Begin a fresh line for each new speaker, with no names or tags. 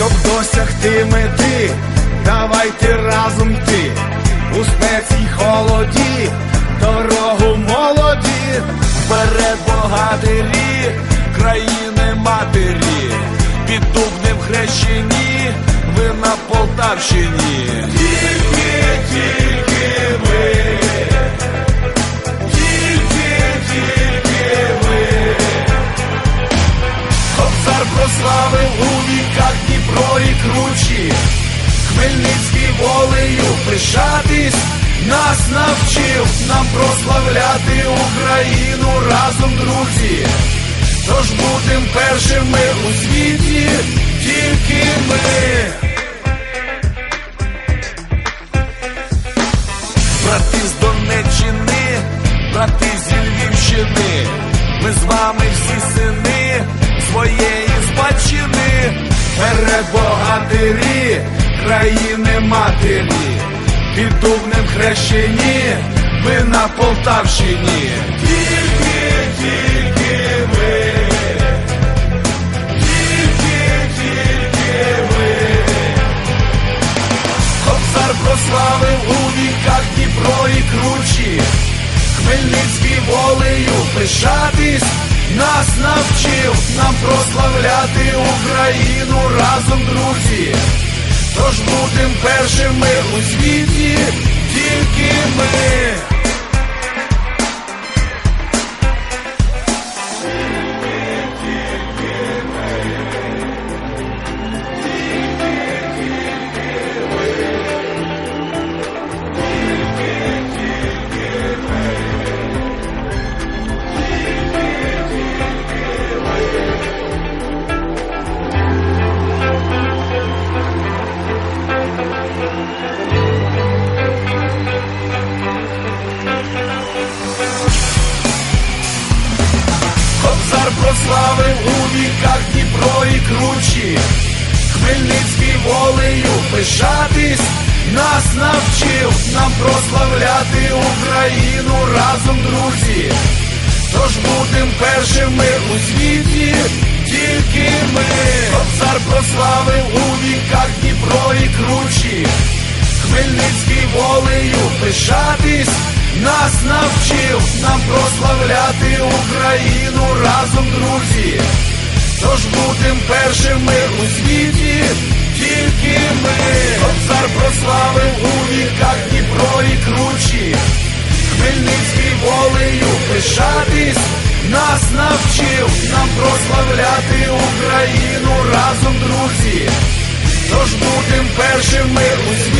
Щоб досягти мети, давайте разом йти. У спеці холоді, дорогу молоді, вперед богатирі, країни матері, під дубнем хрещені, ви на Полтавщині. Тільки, тільки ви, тільки, тільки ви. Кобзар прославив у віках Дніпро і кручі, Хмельницький волею пишатись, нас навчив нам прославляти Україну. Тож будем першими у світі, тільки ми. Брати з Донеччини, брати зі Львівщини, ми з вами всі сини своєї спадщини, перед богатирі, країни матері, під дубнем хрещені, ми на Полтавщині. Тільки прославив у віках Дніпро і кручі, Хмельницький волею пишатись, нас навчив нам прославляти Україну разом, друзі. Тож будем першими у світі, тільки ми. Прославив у віках Дніпро і кручі, Хмельницький волею пишатись, нас навчив нам прославляти Україну разом, друзі. Тож будем першими у світі, тільки ми. Кобзар прославив у віках Дніпро і кручі, Хмельницький волею пишатись, нас навчив нам прославляти Україну разом, друзі. Тож будем першими у світі, тільки ми. Кобзар прославив у віках Дніпро і кручі, Хмельницький волею пишатись, нас навчив нам прославляти Україну разом, друзі. Тож будем першими у